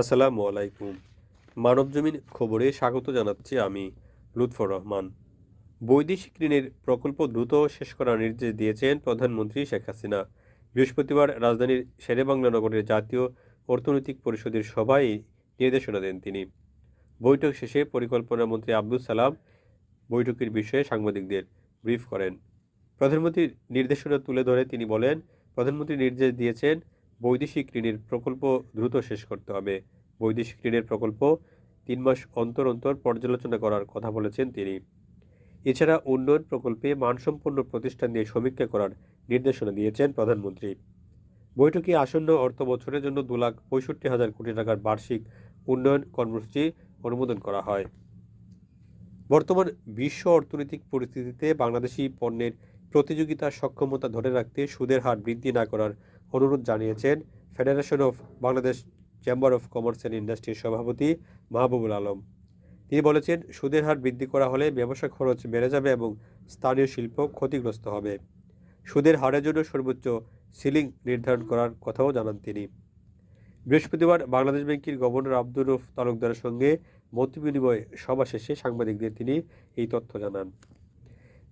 আসসালামু আলাইকুম। মানবজমিন খবরে স্বাগত জানাচ্ছি আমি লুৎফর রহমান। বৈদেশিক ঋণের প্রকল্প দ্রুত শেষ করার নির্দেশ দিয়েছেন প্রধানমন্ত্রী শেখ হাসিনা। বৃহস্পতিবার রাজধানীর শেরেবাংলা নগরের জাতীয় অর্থনৈতিক পরিষদের সভায় নির্দেশনা দেন তিনি। বৈঠক শেষে পরিকল্পনা মন্ত্রী আব্দুল সালাম বৈঠকের বিষয়ে সাংবাদিকদের ব্রিফ করেন। প্রধানমন্ত্রীর নির্দেশনা তুলে ধরে তিনি বলেন, প্রধানমন্ত্রী নির্দেশ দিয়েছেন বৈদেশিক ঋণের প্রকল্প দ্রুত শেষ করতে হবে। বৈদেশিক ঋণের প্রকল্প তিন মাস অন্তর অন্তর পর্যালোচনা করার কথা বলেছেন তিনি। এছাড়া উন্নয়ন প্রকল্পে মানসম্পন্ন প্রতিষ্ঠান দিয়ে সমীক্ষা করার নির্দেশনা দিয়েছেন প্রধানমন্ত্রী। বৈঠকে আসন্ন অর্থ বছরের জন্য দু লাখ পঁয়ষট্টি হাজার কোটি টাকার বার্ষিক উন্নয়ন কর্মসূচি অনুমোদন করা হয়। বর্তমান বিশ্ব অর্থনৈতিক পরিস্থিতিতে বাংলাদেশি পণ্যের প্রতিযোগিতা সক্ষমতা ধরে রাখতে সুদের হার বৃদ্ধি না করার অনুরোধ জানিয়েছেন federation of Bangladesh chamber of commerce and ইন্ডাস্ট্রির সভাপতি মাহবুবুল আলম। তিনি বলেছেন, সুদের হার বৃদ্ধি করা হলে ব্যবসা খরচ বেড়ে যাবে এবং স্থানীয় শিল্প ক্ষতিগ্রস্ত হবে। সুদের হারের জন্য সর্বোচ্চ সিলিং নির্ধারণ করার কথাও জানান তিনি। বৃহস্পতিবার বাংলাদেশ ব্যাংকের গভর্নর আব্দুর রুফ তালুকদারের সঙ্গে মতবিনিময় সভা শেষে সাংবাদিকদের তিনি এই তথ্য জানান।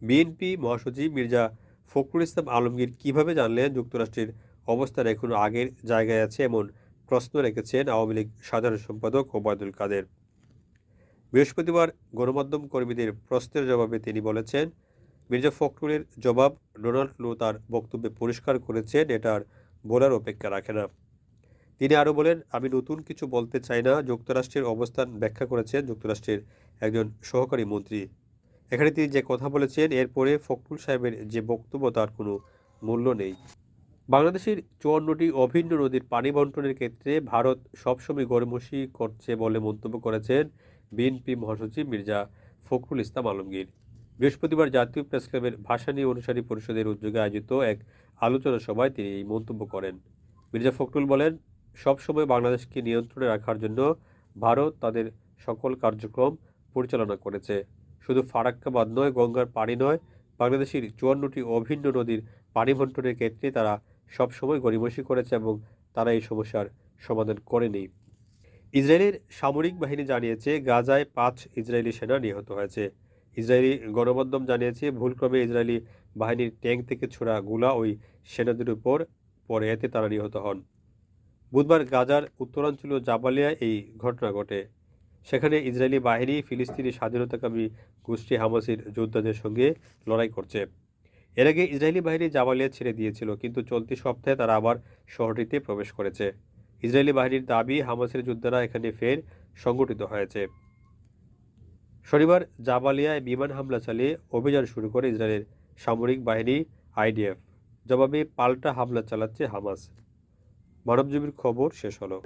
বিএনপি মহাসচিব মির্জা ফখরুল ইসলাম আলমগীর কীভাবে জানলেন যুক্তরাষ্ট্রের অবস্থান এখনও আগের জায়গায় আছে এমন প্রশ্ন রেখেছেন আওয়ামী লীগ সাধারণ সম্পাদক ওবায়দুল কাদের। বৃহস্পতিবার গণমাধ্যম কর্মীদের প্রশ্নের জবাবে তিনি বলেছেন, মির্জা ফখরুলের জবাব ডোনাল্ড লো তার বক্তব্যে পরিষ্কার করেছেন এটা আর বলার অপেক্ষা রাখে না। তিনি আরও বলেন, আমি নতুন কিছু বলতে চাই না, যুক্তরাষ্ট্রের অবস্থান ব্যাখ্যা করেছেন যুক্তরাষ্ট্রের একজন সহকারী মন্ত্রী। এখানে তিনি যে কথা বলেছেন, এরপরে ফখরুল সাহেবের যে বক্তব্য তার কোনো মূল্য নেই। বাংলাদেশের চুয়ান্নটি অভিন্ন নদীর পানি বন্টনের ক্ষেত্রে ভারত সবসময় গড়মসি করছে বলে মন্তব্য করেছেন বিএনপি মহাসচিব মির্জা ফখরুল ইসলাম আলমগীর। বৃহস্পতিবার জাতীয় প্রেসক্লাবের ভাসানী অনুসারী পরিষদের উদ্যোগে আয়োজিত এক আলোচনা সভায় তিনি এই মন্তব্য করেন। মির্জা ফখরুল বলেন, সবসময় বাংলাদেশকে নিয়ন্ত্রণে রাখার জন্য ভারত তাদের সকল কার্যক্রম পরিচালনা করেছে। শুধু ফারাক্কা বাঁধ নয়, গঙ্গার পানি নয়, বাংলাদেশের চুয়ান্নটি অভিন্ন নদীর পানি বন্টনের ক্ষেত্রে তারা সবসময় গরিমসি করেছে এবং তারা এই সমস্যার সমাধান করেনি। ইসরায়েলের সামরিক বাহিনী জানিয়েছে, গাজায় পাঁচ ইসরায়েলি সেনা নিহত হয়েছে। ইসরায়েলি গণমাধ্যম জানিয়েছে, ভুলক্রমে ইসরায়েলি বাহিনীর ট্যাঙ্ক থেকে ছোড়া গুলা ওই সেনাদের উপর পরে এতে তারা নিহত হন। বুধবার গাজার উত্তরাঞ্চলীয় জাবালিয়ায় এই ঘটনা ঘটে। সেখানে ইসরায়েলি বাহিনী ফিলিস্তিনি স্বাধীনতাকামী গোষ্ঠী হামাসের যোদ্ধাদের সঙ্গে লড়াই করছে। এর আগে ইসরায়েলি বাহিনী জাবালিয়া ছেড়ে দিয়েছিল, কিন্তু চলতি সপ্তাহে তারা আবার শহরটিতে প্রবেশ করেছে। ইসরায়েলি বাহিনীর দাবি, হামাসের যোদ্ধারা এখানে ফের সংগঠিত হয়েছে। শনিবার জাবালিয়ায় বিমান হামলা চালিয়ে অভিযান শুরু করে ইসরায়েলের সামরিক বাহিনী আইডিএফ। জবাবে পাল্টা হামলা চালাচ্ছে হামাস। মানবজীবীর খবর শেষ হলো।